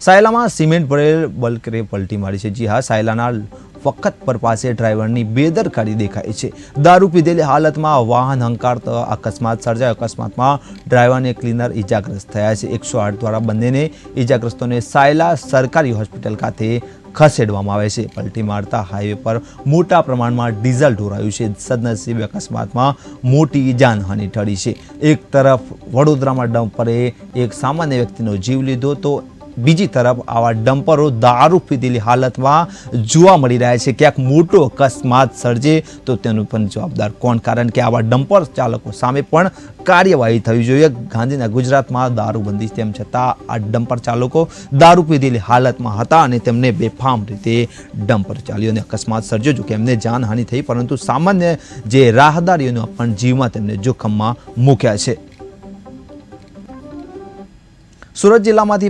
સાયલામાં cement ભરેલ બલ્કરે પલટી મારી છે. જી હા, સાયલાના વખત પર પાસે ડ્રાઈવરની બેદરકારી દેખાય છે. દારૂ પીધેલી હાલતમાં વાહન હંકારતા અકસ્માત સર્જાયો. અકસ્માતમાં ડ્રાઈવર અને ક્લીનર ઇજાગ્રસ્ત થયા છે. એકસો આઠ દ્વારા બંનેને ઇજાગ્રસ્તોને સાયલા સરકારી હોસ્પિટલ ખાતે ખસેડવામાં આવે છે. પલટી મારતા હાઈવે પર મોટા પ્રમાણમાં ડીઝલ ઢોરાયું છે. સદનસીબે અકસ્માતમાં મોટી જાનહાનિ ટળી છે. એક તરફ વડોદરામાં ડમ્પરે એક સામાન્ય વ્યક્તિનો જીવ લીધો તો બીજી તરફ આવા ડમ્પરો દારૂ પીધેલી હાલતમાં જોવા મળી રહ્યા છે. ક્યાંક મોટો અકસ્માત સર્જે તો તેનું પણ જવાબદાર કોણ? કારણ કે આવા ડમ્પર ચાલકો સામે પણ કાર્યવાહી થવી જોઈએ. ગાંધીના ગુજરાતમાં દારૂબંધી તેમ છતાં આ ડમ્પર ચાલકો દારૂ પીધેલી હાલતમાં હતા અને તેમને બેફામ રીતે ડમ્પર ચાલ્યો અને અકસ્માત સર્જ્યો જો કે એમને જાનહાનિ થઈ, પરંતુ સામાન્ય જે રાહદારીઓનો પણ જીવમાં તેમને જોખમમાં મૂક્યા છે. સુરત જિલ્લામાંથી